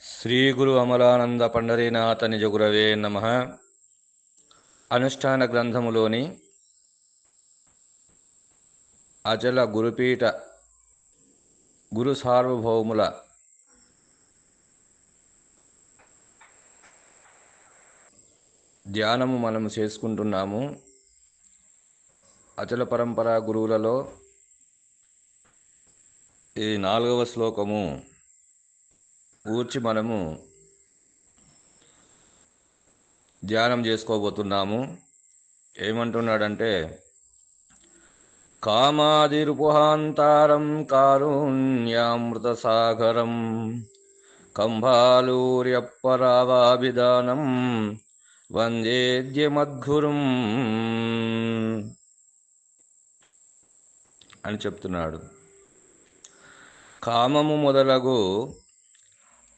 శ్రీ గురు అమలానంద పండరీనాథ నిజగురవే నమ. అనుష్ఠాన గ్రంథములోని అచల గురుపీఠ గురు సార్వభౌముల ధ్యానము మనము చేసుకుంటున్నాము. అచల పరంపర గురువులలో ఈ నాలుగవ శ్లోకము ఊర్చి మనము ధ్యానం చేసుకోబోతున్నాము. ఏమంటున్నాడంటే కామాదిరుపుహాంతారం కారుణ్యామృత సాగరం కంభాలూర్యప్పరావాభిధానం వందేద్యమద్గురుం అని చెప్తున్నాడు. కామము మొదలగు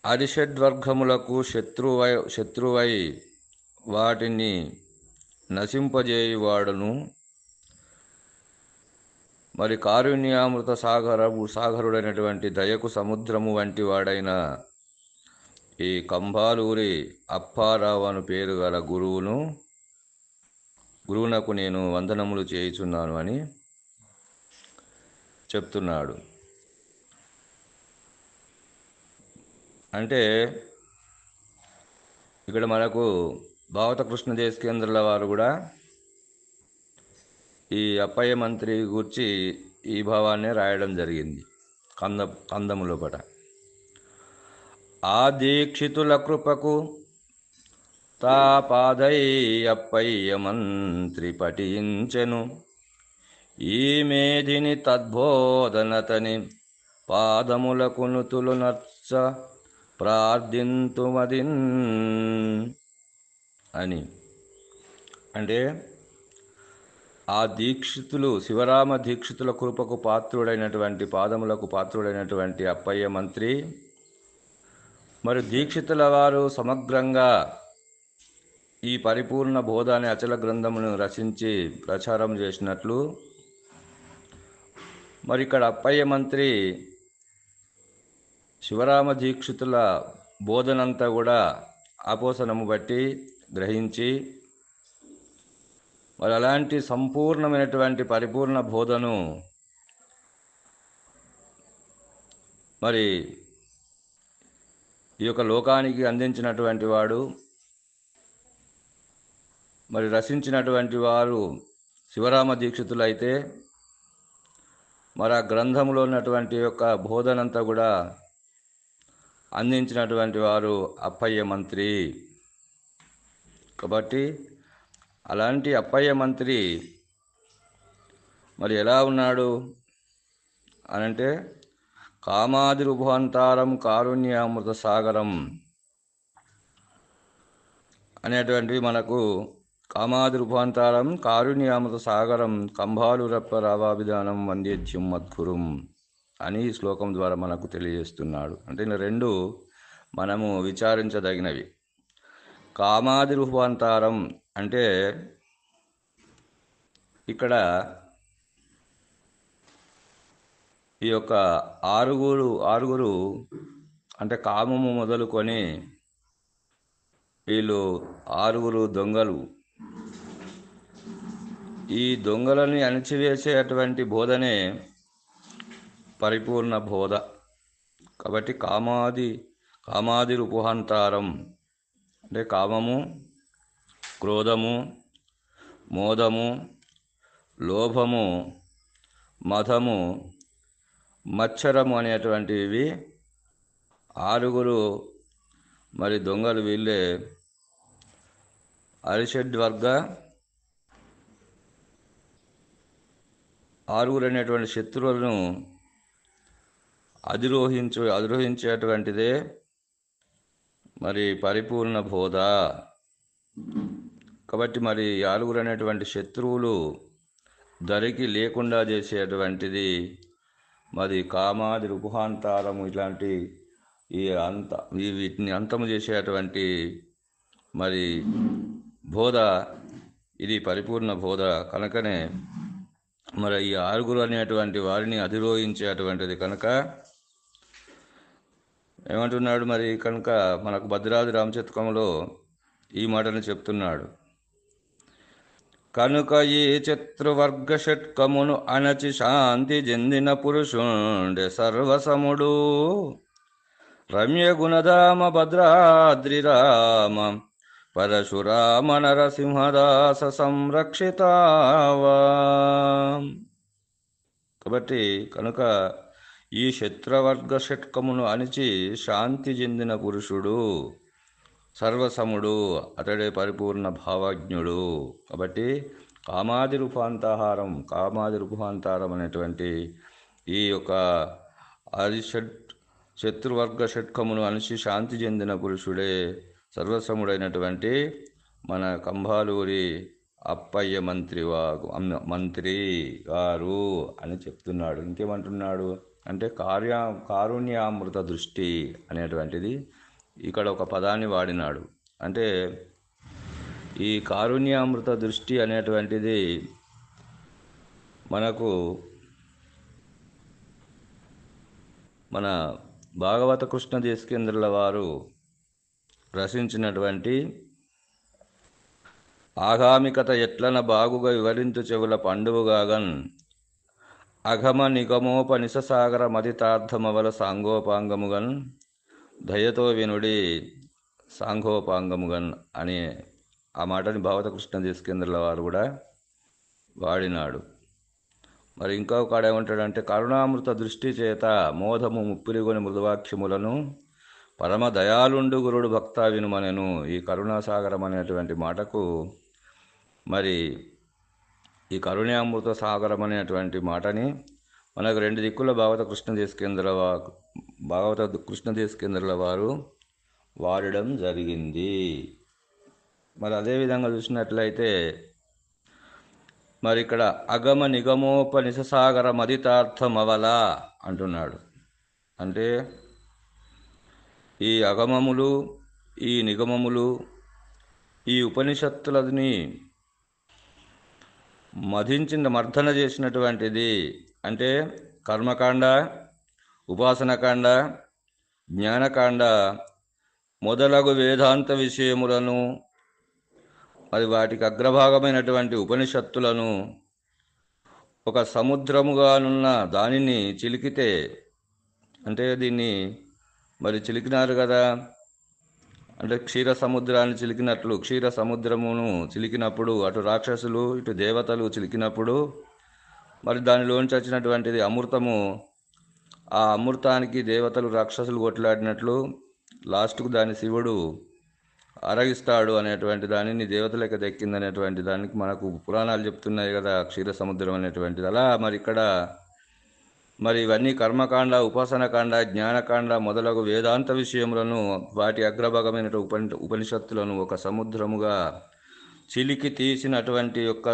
అరిషడ్వర్గములకు శత్రువై శత్రువై వాటిని నశింపజేయువాడును. మరి కారుణ్యామృత సాగరము సాగరుడైనటువంటి దయకు సముద్రము వంటి వాడైన ఈ కంబాలూరి అప్పారావు అను పేరు గల గురువును గురువునకు నేను వందనములు చేయుచున్నాను అని చెప్తున్నాడు. అంటే ఇక్కడ మనకు భావత కృష్ణ దేశకేంద్రుల వారు కూడా ఈ అప్పయ్య మంత్రి గురించి ఈ భావాన్ని రాయడం జరిగింది కంద కందము పట ఆ దీక్షితుల కృపకు తా పాదై అప్పయ్య మంత్రి పఠించెను. ఈ మేధిని తద్బోధనతని పాదములకు నుతులు నర్చ ప్రార్థింతుమదిన్ అని. అంటే ఆ దీక్షితులు శివరామ దీక్షితుల కృపకు పాత్రుడైనటువంటి పాదములకు పాత్రుడైనటువంటి అప్పయ్య మంత్రి. మరి దీక్షితుల వారు సమగ్రంగా ఈ పరిపూర్ణ బోధ అనే అచల గ్రంథమును రచించి ప్రచారం చేసినట్లు. మరి ఇక్కడ అప్పయ్య మంత్రి శివరామ దీక్షితుల బోధనంతా కూడా ఆపోసనము బట్టి గ్రహించి మరి అలాంటి సంపూర్ణమైనటువంటి పరిపూర్ణ బోధను మరి ఈ యొక్క లోకానికి అందించినటువంటి వాడు మరి రచించినటువంటి వారు శివరామ దీక్షితులైతే మరి ఆ గ్రంథంలో ఉన్నటువంటి యొక్క బోధనంతా కూడా అందించినటువంటి వారు అప్పయ్య మంత్రి. కాబట్టి అలాంటి అప్పయ్య మంత్రి మరి ఎలా ఉన్నాడు? అనంటే కామాది రుభాంతారం కారుణ్యామృత సాగరం అనేటువంటివి మనకు కామాది రూపాంతరం కారుణ్యామృత సాగరం కంభాలు రప్ప రావాభిధానం వందేత్యం మద్గురుం. అని ఈ శ్లోకం ద్వారా మనకు తెలియజేస్తున్నాడు. అంటే రెండు మనము విచారించదగినవి. కామాది రూపాంతారం అంటే ఇక్కడ ఈ యొక్క ఆరుగురు ఆరుగురు అంటే కామము మొదలుకొని వీళ్ళు ఆరుగురు దొంగలు. ఈ దొంగలని అణిచివేసేటువంటి బోధనే పరిపూర్ణ బోధ. కాబట్టి కామాది కామాది రూపహాంతారం. అంటే కామము క్రోధము మోదము లోభము మధము మచ్చరము అనేటువంటివి ఆరుగురు మరి దొంగలు వీళ్ళే అరిషడ్వర్గ ఆరుగురు అనేటువంటి శత్రువులను అధిరోహించు అధిరోహించేటువంటిదే మరి పరిపూర్ణ బోధ. కాబట్టి మరి ఆరుగురు అనేటువంటి శత్రువులు ధరికి లేకుండా చేసేటువంటిది మరి కామాది రుపుహాంతారము ఇట్లాంటి ఈ అంత ఈ వీటిని అంతము చేసేటువంటి మరి బోధ. ఇది పరిపూర్ణ బోధ. కనుకనే మరి ఈ ఆరుగురు అనేటువంటి వారిని అధిరోహించేటువంటిది కనుక ఏమంటున్నాడు మరి? కనుక మనకు భద్రాద్రి రామచతకంలో ఈ మాటను చెప్తున్నాడు. కనుక ఈ చతుర్వర్గ షట్కమును అణచి శాంతి చెందిన పురుషుండే సర్వసముడు. రమ్య గుణధామ భద్రాద్రి రామ పరశురామ నరసింహదాస సంరక్షితావా. కాబట్టి కనుక ఈ శత్రువర్గ షట్కమును అణిచి శాంతి చెందిన పురుషుడు సర్వసముడు అతడే పరిపూర్ణ భావజ్ఞుడు. కాబట్టి కామాది రూపాంతహారం కామాది రూపాంతహారం అనేటువంటి ఈ యొక్క ఆది షట్ శత్రువర్గ షట్కమును అణిచి శాంతి చెందిన పురుషుడే సర్వసముడైనటువంటి మన కంభాలూరి అప్పయ్య మంత్రి వా మంత్రి గారు అని చెప్తున్నాడు. ఇంకేమంటున్నాడు? అంటే కార్య కారుణ్యామృత దృష్టి అనేటువంటిది ఇక్కడ ఒక పదాన్ని వాడినాడు. అంటే ఈ కారుణ్యామృత దృష్టి అనేటువంటిది మనకు మన భాగవత కృష్ణ దేశకేంద్రుల వారు రచించినటువంటి ఆగామికత ఎట్లన బాగుగా వివరించు చెవుల పండువుగాగన్ అఘమ నిగమోపనిషసాగర మదితార్థమవల సాంగోపాంగముగన్ దయతో వినుడి సాంఘోపాంగముగన్ అనే ఆ మాటని భావత కృష్ణ దేశకేంద్రుల వారు కూడా వాడినాడు. మరి ఇంకొక ఏమంటాడంటే కరుణామృత దృష్టి చేత మోధము ముప్పిరిగొని మృదువాక్యములను పరమ దయాలుండు గురుడు భక్త వినుమనెను. ఈ కరుణాసాగరం అనేటువంటి మాటకు మరి ఈ కరుణ్యామృత సాగరం అనేటువంటి మాటని మనకు రెండు దిక్కుల భాగవత కృష్ణ దేశకేంద్ర భాగవత కృష్ణ దేశకేంద్రుల వారు వాడడం జరిగింది. మరి అదేవిధంగా చూసినట్లయితే మరి ఇక్కడ అగమ నిగమోపనిషసాగర మదితార్థమవల అంటున్నాడు. అంటే ఈ అగమములు ఈ నిగమములు ఈ ఉపనిషత్తులని మధించిన మర్దన చేసినటువంటిది అంటే కర్మకాండ ఉపాసనకాండ జ్ఞానకాండ మొదలగు వేదాంత విషయములను మరి వాటికి అగ్రభాగమైనటువంటి ఉపనిషత్తులను ఒక సముద్రముగానున్న దానిని చిలికితే అంటే దీన్ని మరి చిలికినారు కదా? అంటే క్షీర సముద్రాన్ని చిలికినట్లు క్షీర సముద్రమును చిలికినప్పుడు అటు రాక్షసులు ఇటు దేవతలు చిలికినప్పుడు మరి దానిలోంచి వచ్చినటువంటిది అమృతము. ఆ అమృతానికి దేవతలు రాక్షసులు కొట్లాడినట్లు లాస్ట్కు దాని శివుడు అరగిస్తాడు అనేటువంటి దానిని దేవతలకు దక్కిందనేటువంటి దానికి మనకు పురాణాలు చెప్తున్నాయి కదా క్షీర సముద్రం అనేటువంటిది. అలా మరి ఇక్కడ మరి ఇవన్నీ కర్మకాండ ఉపాసనకాండ జ్ఞానకాండ మొదలగు వేదాంత విషయములను వాటి అగ్రభాగమైన ఉపని ఉపనిషత్తులను ఒక సముద్రముగా చిలికి తీసినటువంటి యొక్క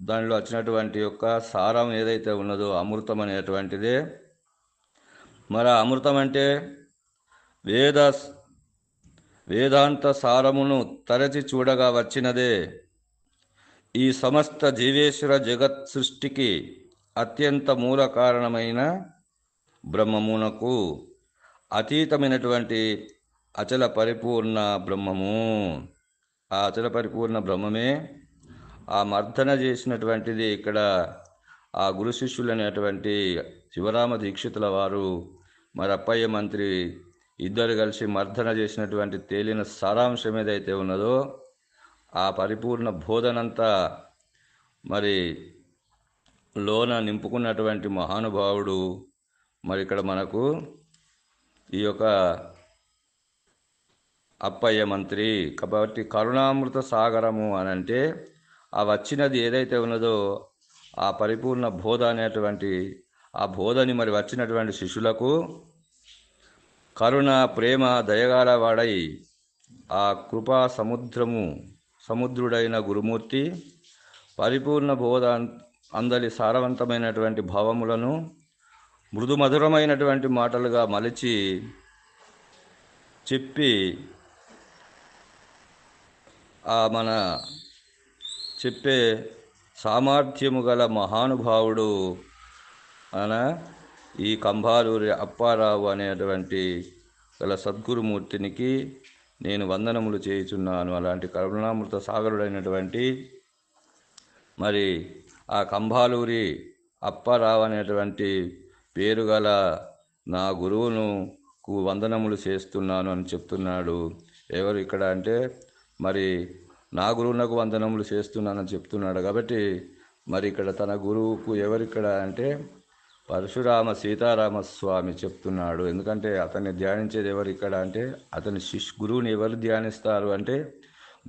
దానిలో వచ్చినటువంటి యొక్క సారం ఏదైతే ఉన్నదో అమృతం అనేటువంటిదే. మరి అమృతం అంటే వేద వేదాంత సారమును తరచి చూడగా వచ్చినదే. ఈ సమస్త జీవేశ్వర జగత్ సృష్టికి అత్యంత మూల కారణమైన బ్రహ్మమునకు అతీతమైనటువంటి అచల పరిపూర్ణ బ్రహ్మము. ఆ అచల పరిపూర్ణ బ్రహ్మమే ఆ మర్దన చేసినటువంటిది ఇక్కడ ఆ గురు శిష్యులు అనేటువంటి శివరామ దీక్షితుల వారు మరి అప్పయ్య మంత్రి ఇద్దరు కలిసి మర్దన చేసినటువంటి తేలిన సారాంశం ఏదైతే ఉన్నదో ఆ పరిపూర్ణ బోధనంతా మరి లోన నింపుకున్నటువంటి మహానుభావుడు మరి ఇక్కడ మనకు ఈ యొక్క అప్పయ్య మంత్రి కాబట్టి కరుణామృత సాగరము అని అంటే ఆ వచ్చినది ఏదైతే ఉన్నదో ఆ పరిపూర్ణ బోధ అనేటువంటి ఆ బోధని మరి వచ్చినటువంటి శిష్యులకు కరుణ ప్రేమ దయగాల వాడై ఆ కృపా సముద్రము సముద్రుడైన గురుమూర్తి పరిపూర్ణ బోధ అందరి సారవంతమైనటువంటి భావములను మృదు మధురమైనటువంటి మాటలుగా మలిచి చెప్పి ఆ మన చెప్పే సామర్థ్యము గల మహానుభావుడు అన ఈ కంభాలూరి అప్పారావు అనేటువంటి గల సద్గురుమూర్తినికి నేను వందనములు చేయుచున్నాను. అలాంటి కరుణామృత సాగరుడైనటువంటి మరి ఆ కంభాలూరి అప్పారావు అనేటువంటి పేరు గల నా గురువును కు వందనములు చేస్తున్నాను అని చెప్తున్నాడు. ఎవరు ఇక్కడ అంటే మరి నా గురువునకు వందనములు చేస్తున్నానని చెప్తున్నాడు. కాబట్టి మరి ఇక్కడ తన గురువుకు ఎవరిక్కడ అంటే పరశురామ సీతారామ స్వామి చెప్తున్నాడు. ఎందుకంటే అతన్ని ధ్యానించేది ఎవరు ఇక్కడ అంటే అతని శిష్ గురువుని ఎవరు ధ్యానిస్తారు అంటే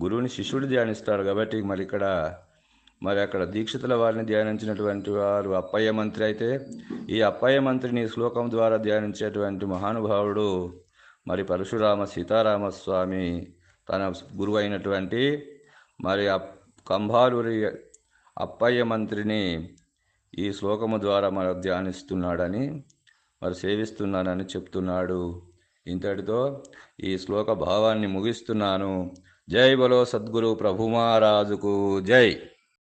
గురువుని శిష్యుడు ధ్యానిస్తాడు. కాబట్టి మరి ఇక్కడ మరి అక్కడ దీక్షితుల వారిని ధ్యానించినటువంటి వారు అప్పయ్య మంత్రి అయితే ఈ అప్పయ్య మంత్రిని శ్లోకం ద్వారా ధ్యానించేటువంటి మహానుభావుడు మరి పరశురామ సీతారామస్వామి తన గురువు అయినటువంటి మరి అప్- కంభాలూరి అప్పయ్య మంత్రిని ఈ శ్లోకము ద్వారా మరి ధ్యానిస్తున్నాడని మరి సేవిస్తున్నానని చెప్తున్నాడు. ఇంతటితో ఈ శ్లోక భావాన్ని ముగిస్తున్నాను. జై బలో సద్గురు ప్రభు మహారాజుకు జై.